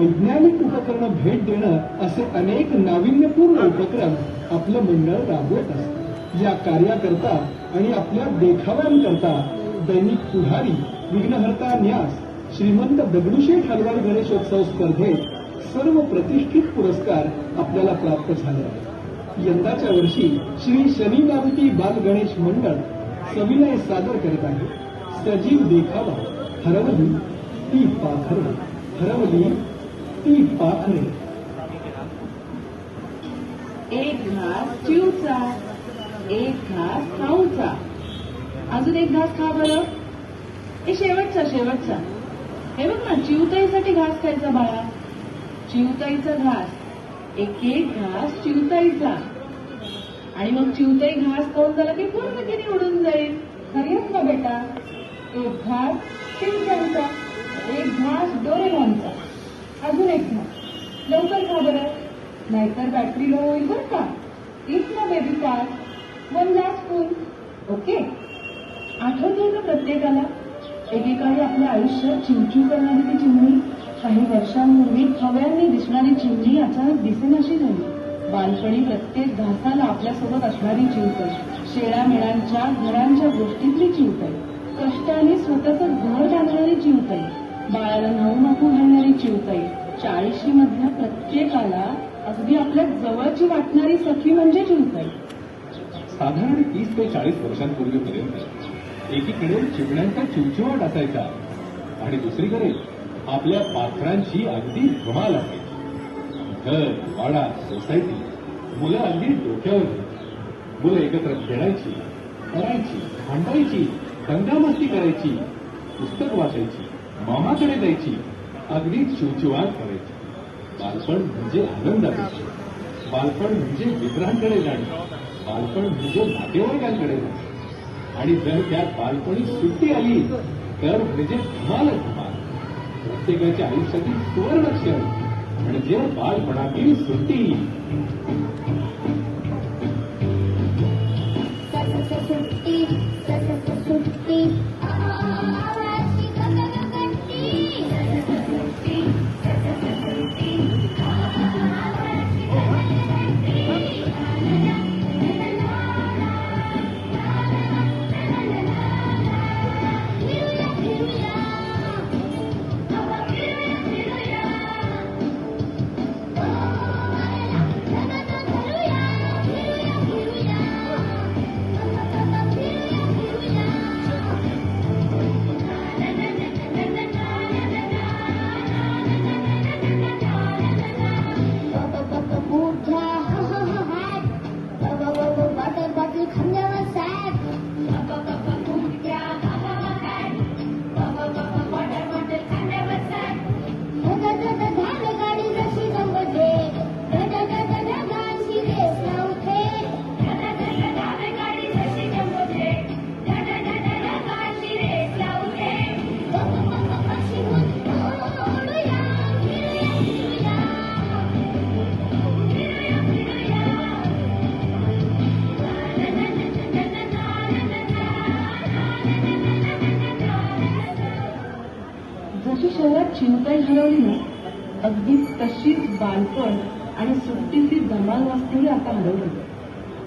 वैज्ञानिक उपकरणं भेट देणं असे अनेक नाविन्यपूर्ण उपक्रम आपलं मंडळ राबवत असतं. या कार्याकरता आणि आपल्या देखाव्यांकरता दैनिक पुढारी विघ्नहर्ता न्यास श्रीमंत दगडूशेठ हलवाई गणेशोत्सव स्पर्धेत सर्व प्रतिष्ठित पुरस्कार आपल्याला प्राप्त झाले आहेत. यंदाच्या वर्षी श्री शनी मारुती बाल गणेश मंडळ सविनय सादर करत आहे. सजीव देखावा हरवली ती पाखरे हरवली ती पाखरे एक घास चिवचा एक घास खाऊचा अजून एक घास खा बरं? हे शेवटचा शेवटचा. हे बघ ना चिवताईसाठी घास खायचा बाळा. चिवताईचा घास. एक एक घास चिवताईचा. आणि मग चिवताई घास खाऊन झाला की पूर्ण किती उडून जाईल खरीच ना बेटा? एक घास चिवताईचा एक घास डोरेमॉनचा. अजून एक घ्या लवकर घ्या बरं. नाहीतर बॅटरी लो होईल बरं का? इट ना बेबी कार वन लास्ट फूल ओके आठवते ना प्रत्येकाला? एकेकाळी आपल्या आयुष्यात चिवचिव करणारी ती चिमणी. काही वर्षांपूर्वी हव्यांनी दिसणारी चिमणी अचानक दिसेनाशी झाली. बालपणी प्रत्येक घासाला आपल्यासोबत असणारी चिवताई शेळामेळांच्या घरांच्या गोष्टीतली चिवताई कष्टाने स्वतःचं घर बांधणारी चिवताई बाळाला नऊ नाकू घालणारी चिवताई चाळीशी मधल्या प्रत्येकाला अगदी आपल्या जवळची वाटणारी सखी म्हणजे चिवताई साधारण तीस ते चाळीस वर्षांपूर्वीपर्यंत एकीकडे चिमण्यांचा चिवचिवाट असायचा आणि दुसरीकडे आपल्या पात्रांची अगदी धमाल असायची. घर वाडा सोसायटी मुलं अगदी डोक्यावर मुलं एकत्र खेळायची करायची भांडायची दंगामस्ती करायची पुस्तक वाचायची मामाकडे जायची अगदी चिवचिवाट करायची. बालपण म्हणजे आनंद बालपण म्हणजे मित्रांकडे जाणं. बालपण म्हणजे नातेवाईकांकडे जाणं. आणि जर त्या बालपणी सुट्टी आली तर म्हणजे धमाल धमाल प्रत्येकाच्या आयुष्यातील सुवर्ण क्षण म्हणजे बालपणातील सुट्टी सुट्टी. सुट्टी. ठरवली ना अगदी तशीच बालपण आणि सुट्टीतली धमाल वाचतेही आता हरवली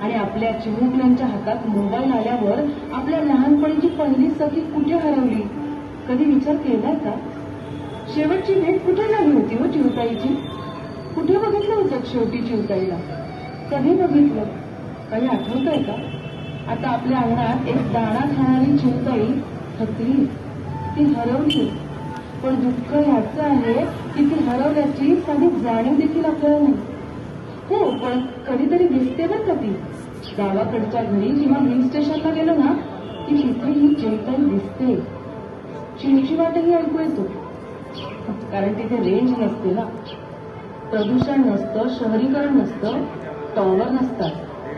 आणि आपल्या चिमुकल्यांच्या हातात मोबाईल आल्यावर आपल्या लहानपणीची पहिली सखी कुठे हरवली? कधी विचार केलाय का? शेवटची भेट कुठे झाली होती हो चिवताईची कुठे बघितलं होतं शेवटी चिवताईला कधी बघितलं? काही आठवत आहे का? आता आपल्या अंगणात एक दाणा खाणारी चिवताई थकली ती हरवली. पण दुःख ह्याचं आहे की ती हरवल्याची साधी जाणीव देखील आपल्याला नाही. हो पण कधीतरी दिसते ना कधी. गावाकडच्या घरी किंवा हिल स्टेशनला गेलो ना की तिथे ही चैतन दिसते. चिमचिवाटही ऐकू येतो. कारण तिथे रेंज नसते ना. प्रदूषण नसतं शहरीकरण नसतं टॉवर नसतात.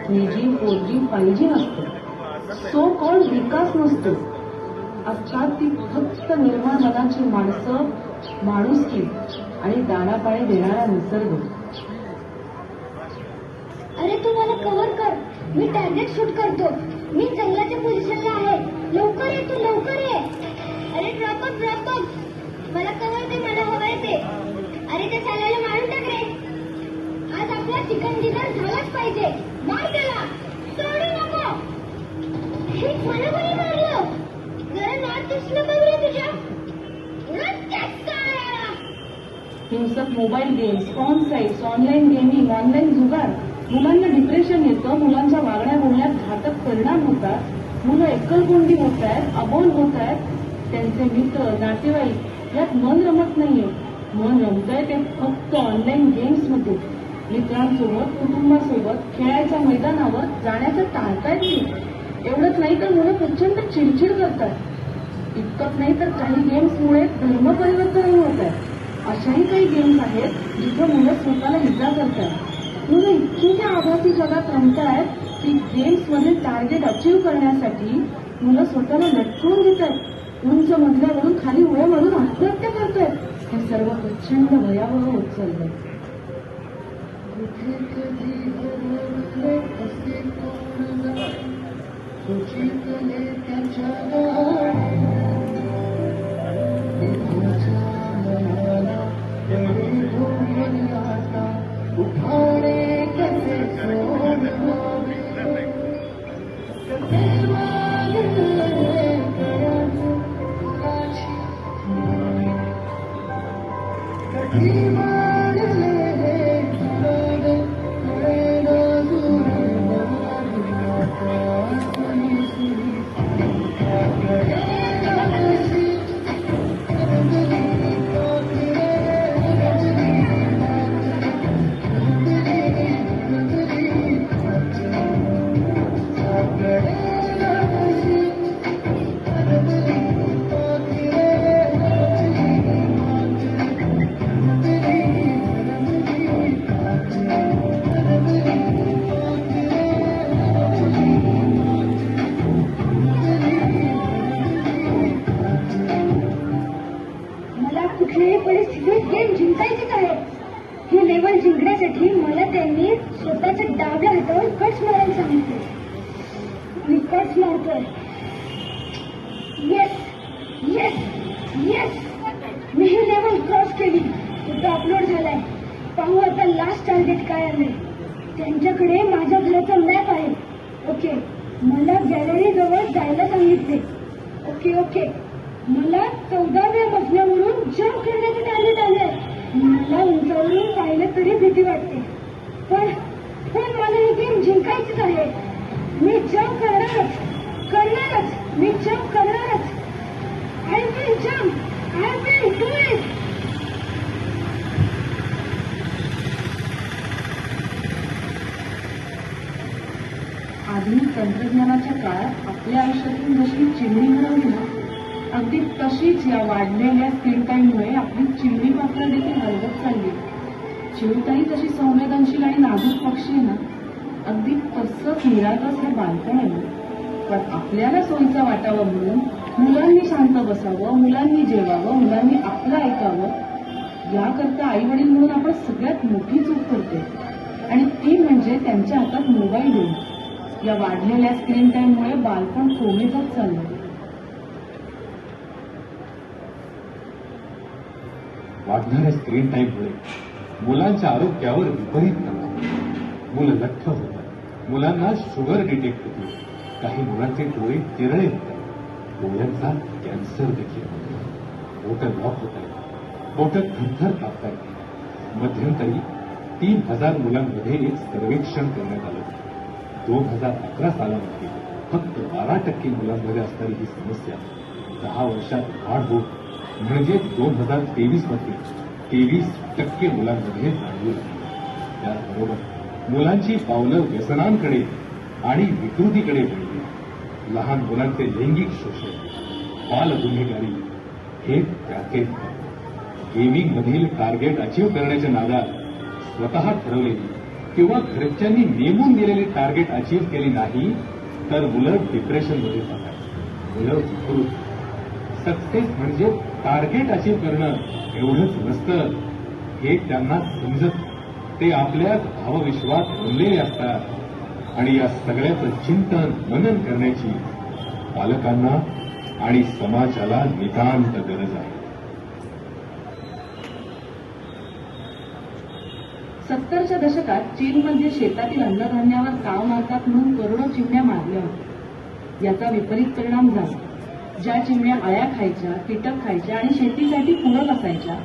Three G four G five G नसतं. सो कॉल्ड विकास नसतो. ती फक्त निर्मळ मनाची माणसं माणुसकी आणि दाणा पाणी देणारा निसर्ग. अरे तू मला कव्हर कर. मी टार्गेट शूट करतो. मी जंगलाच्या पोझिशनला आहे. लवकर ये तू लवकर ये. अरे ड्रॉप ड्रॉप मला कव्हर दे मला हवंय ते. अरे ते चिकनडिनर झालाच पाहिजे. मार त्याला. सोडू नको. हे मला कोणी मारलं जरा नाक दिसलं पाहिजे तुझ्या उलट त्याच काय हिंसक mobile games form sites online gaming online जुगार मुलांना डिप्रेशन येतं मुलांच्या वागण्या बोलण्यात घातक परिणाम होतात. मुलं एकलकोंडी होत आहेत अबोल होत आहेत. त्यांचे मित्र नातेवाईक यात मन रमत नाहीये. मन रमतंय ते फक्त ऑनलाईन गेम्समध्ये मित्रांसोबत कुटुंबासोबत खेळायच्या मैदानावर जाण्याचं टाळतायत ते एवढंच नाही तर मुलं प्रचंड चिडचिड करतात. इतकंच नाही तर काही गेम्समुळे धर्म परिवर्तनही होत आहे. अशाही काही गेम्स आहेत जिथं मुलं स्वतःला इजा करतात. मुलं इतकी त्या आभासी जगात रमतायत की गेम्समध्ये टार्गेट अचीव करण्यासाठी मुलं स्वतःला लटकवून घेत आहेत उंच मजल्यावरून खाली उड्या मारून आत्महत्या करतायत हे सर्व प्रचंड भयावह होत चाललंय मला अपलोड झालाय. पाहू आता लास्ट टार्गेट काय आलंय त्यांच्याकडे माझ्या घराचा मॅप आहे. ओके मला गॅलरी जवळ जायला सांगितले. ओके ओके मला चौदाव्या मजल्यावरून जम्प करण्याचे टार्गेट आले मला उंचावरून पाहिलं तरी भीती वाटते. पण पण मला ही गेम जिंकायचीच आहे. मी जम्प करणारच. करणारच. मी जम्प करणारच. I will jump I will do it आधुनिक तंत्रज्ञानाच्या काळात आपल्या आयुष्यातून जशी चिमणी हरवली ना अगदी तशीच या वाढलेल्या स्क्रीन टाईममुळे आपली चिमणी पात्र देखील हरवत चालली चिवताही तशी संवेदनशील आणि नाजूक पक्षी आहे ना अगदी तसंच निरागस हे बालपण आहे. पण आपल्याला सोयीचं वाटावं म्हणून मुलांनी शांत बसावं मुलांनी जेवावं मुलांनी आपलं ऐकावं याकरता आई वडील म्हणून आपण सगळ्यात मोठी चूक करतो आणि ती म्हणजे त्यांच्या हातात मोबाईल देऊन या वाढलेल्या स्क्रीन टाईममुळे बालपण कोमेजत चाललं. वाढणाऱ्या स्क्रीन टाईममुळे मुलांच्या आरोग्यावर विपरीत परिणाम मुलं लठ्ठ होतात. मुलांना शुगर डिटेक्ट होते. काही मुलांचे डोळे तिरळे होतात. डोळ्यांचा कॅन्सर देखील होतो. बोटं लॉक होत आहेत बोटं थरथर कापतायत. मध्यंतरी तीन हजार मुलांमध्ये एक सर्वेक्षण करण्यात आलं दोन हजार अकरा सालामध्ये फक्त बारा टक्के मुलांमध्ये असणारी ही समस्या दहा वर्षात वाढ होत म्हणजे दोन हजार तेवीसमध्ये तेवीस टक्के मुलांमध्ये जाणवू लागली त्याचबरोबर मुलांची पावलं व्यसनांकडे आणि विकृतीकडे वळली. लहान मुलांचे लैंगिक शोषण बाल गुन्हेगारी हे त्याचेच गेमिंग मधील टार्गेट अचीव्ह करण्याच्या नादात स्वतः ठरवलेली किंवा घरच्यांनी नेमून दिलेली टार्गेट अचीव केली नाही तर मुलं डिप्रेशनमध्ये जातात. मुलं विकृत सक्सेस म्हणजे टार्गेट अचीव करणं एवढंच नसतं हे त्यांना समजत ते आपल्या भावविश्वात रमलेले असतात. आणि या सगळ्याचं चिंतन मनन करण्याची पालकांना आणि समाजाला नितांत गरज आहे. सत्तरच्या दशकात चीनमध्ये शेतातील अन्नधान्यावर काव मारतात म्हणून करोडो चिमण्या मारल्या होत्या. याचा विपरीत परिणाम झाला. ज्या चिमण्या अळ्या खायच्या कीटक खायच्या आणि शेतीसाठी पूरक असायच्या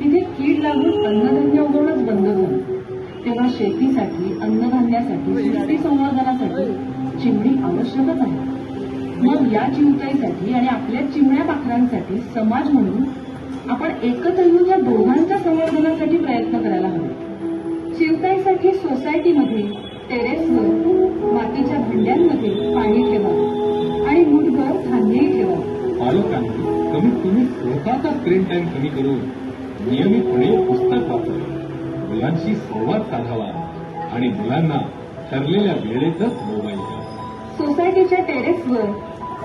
तिथे कीड लागून अन्नधान्य उगवणंच बंद झालं. तेव्हा शेतीसाठी अन्नधान्यासाठी सृष्टी संवर्धनासाठी चिमणी आवश्यकच आहे. मग या चिंताईसाठी आणि आपल्या चिमण्या पाखरांसाठी समाज म्हणून आपण एकत्र येऊन या दोन चिवताईसाठी सोसायटीमध्ये टेरेसवर मातीच्या भांड्यांमध्ये पाणी ठेवा आणि मुठभर धान्यही ठेवा. पालकांनी कमीत कमी स्वतःचा स्क्रीन टाइम कमी करून नियमितपणे पुस्तक वाचावे मुलांशी संवाद साधावा आणि मुलांना ठरलेल्या वेळेतच मोबाईल द्यावा सोसायटीच्या टेरेसवर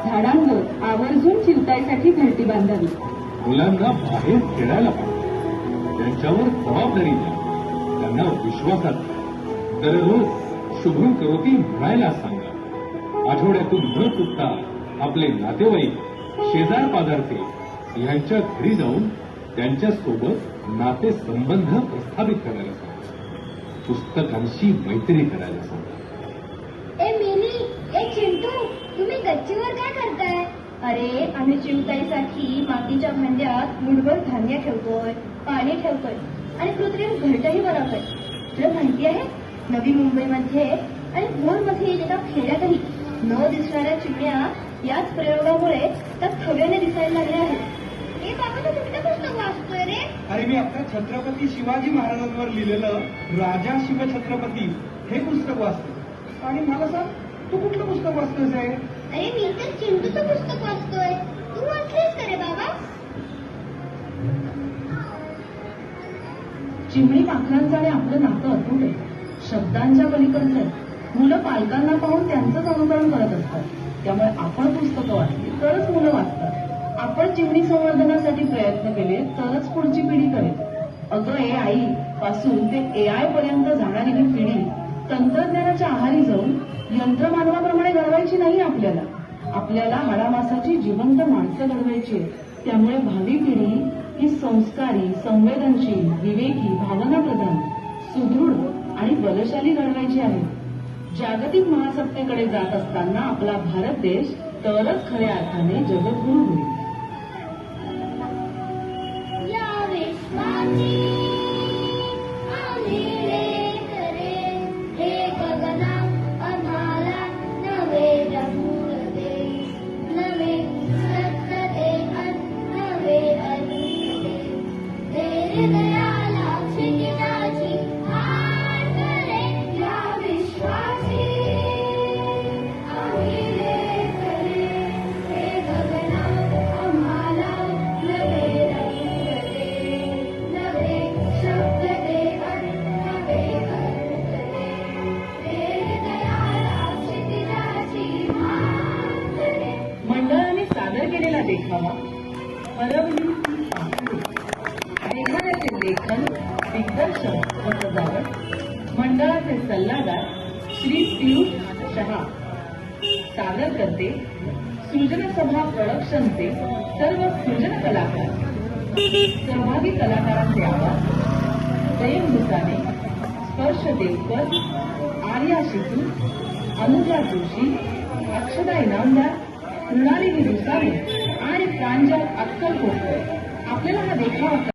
झाडांवर आवर्जून चिवताईसाठी घरटी बांधावी. मुलांना बाहेर खेळायला पाहिजे त्यांच्यावर जबाबदारी द्या. त्यांना विश्वासात दररोज शुभ्र करोती म्हणायला सांगा. आठवड्यातून न चुकता आपले नातेवाईक शेजार पाजारचे यांच्या घरी जाऊन त्यांच्यासोबत नाते संबंध प्रस्थापित करायला सांगा. पुस्तकांशी मैत्री करायला सांगा. ए मिनी ए चिंटू तुम्ही गच्चीवर काय करताय? अरे आम्ही चिवताईसाठी मातीच्या भांड्यात मुठभर धान्य ठेवतोय पाणी ठेवतोय. आणि कृत्रिम घरटही बनवतोय. तुला माहिती आहे नवी मुंबईमध्ये आणि भोरमध्ये एका खेड्यातही न दिसणाऱ्या चिमण्या याच प्रयोगामुळे त्या खव्याने दिसायला लागल्या आहेत. ए बाबा तू कुठलं पुस्तक वाचतोय रे. अरे मी आपल्या छत्रपती शिवाजी महाराजांवर लिहिलेलं राजा शिवछत्रपती हे पुस्तक वाचतो. आणि मला सांग तू कुठलं पुस्तक वाचतोस आहे अरे मी तर चिंटूचं पुस्तक वाचतोय. तू वाचलीस का रे बाबा? चिमणी पाखरांचं आणि आपलं नातं अतूट आहे. शब्दांच्या पलीकडचं आहे मुलं पालकांना पाहून त्यांचंच अनुकरण करत असतात. त्यामुळे आपण पुस्तकं वाचली तरच मुलं वाचतात. आपण चिमणी संवर्धनासाठी प्रयत्न केले तरच पुढची पिढी करेल. अगं ए आई पासून ते ए आय पर्यंत जाणारी ही पिढी तंत्रज्ञानाच्या आहारी जाऊन यंत्रमानवाप्रमाणे घडवायची नाही आपल्याला. आपल्याला हाडामासाची जिवंत माणसं घडवायची आहे. त्यामुळे भावी पिढी ही संस्कारी संवेदनशील विवेकी भावनाप्रधान सुदृढ आणि बलशाली घडवायची आहे. जागतिक महासत्तेकडे जात असताना आपला भारत देश तरच खऱ्या अर्थाने जगद्गुरू होईल. मंडळाचे सल्लागार श्री पियुष शहा. सादर करते सृजनसभा प्रोडक्शनचे सर्व सृजन कलाकार. सहभागी कलाकारांचे आवाज दयम दुसाने स्पर्श देवकर आर्या शितू अनुजा जोशी अक्षदा इनामदार मृणालिनी दुसाने आणि प्रांजल अक्कलकोटकर. आपल्याला हा देखावा